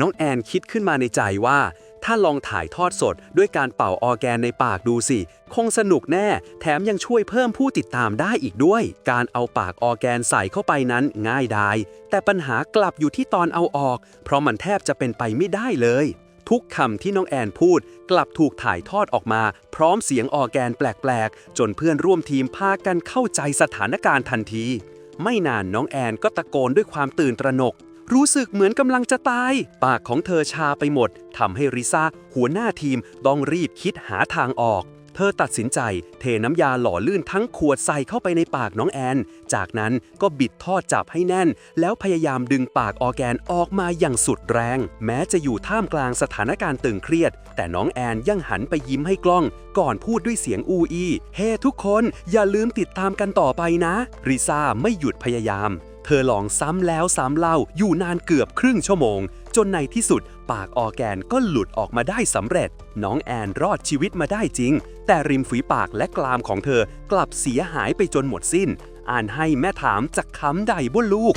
น้องแอนคิดขึ้นมาในใจว่า ถ้าลองถ่ายทอดสดด้วยการเป่าออแกนในปากดูสิ คงสนุกแน่ แถมยังช่วยเพิ่มผู้ติดตามได้อีกด้วย การเอาปากออแกนใส่เข้าไปนั้นง่ายดายแต่ปัญหากลับอยู่ที่ตอนเอาออก เพราะมันแทบจะเป็นไปไม่ได้เลย ทุกคำที่น้องแอนพูด กลับถูกถ่ายทอดออกมา พร้อมเสียงออแกนแปลกๆ จนเพื่อนร่วมทีมพากันเข้าใจสถานการณ์ทันที ไม่นานน้องแอนก็ตะโกนด้วยความตื่นตระหนก รู้สึกเหมือนกำลังจะตาย ปากของเธอชาไปหมดทำให้ริซ่าหัวหน้าทีมต้องรีบคิดหาทางออก เธอตัดสินใจเทน้ำยาหล่อลื่นทั้งขวดใส่เข้าไปในปากน้องแอน จากนั้นก็บิดท่อจับให้แน่น แล้วพยายามดึงปากออร์แกนออกมาอย่างสุดแรง แม้จะอยู่ท่ามกลางสถานการณ์ตึงเครียด แต่น้องแอนยังหันไปยิ้มให้กล้อง ก่อนพูดด้วยเสียงอูอี เฮ้ทุกคนอย่าลืมติดตามกันต่อไปนะริซ่าไม่หยุดพยายาม เธอลองซ้ำแล้วซ้ำเล่าอยู่นานเกือบครึ่งชั่วโมง จนในที่สุด ปากออแกนก็หลุดออกมาได้สำเร็จ น้องแอนรอดชีวิตมาได้จริง แต่ริมฝีปากและกรามของเธอกลับเสียหายไปจนหมดสิ้น อ่านให้แม่ถามจากคำใดบนลูก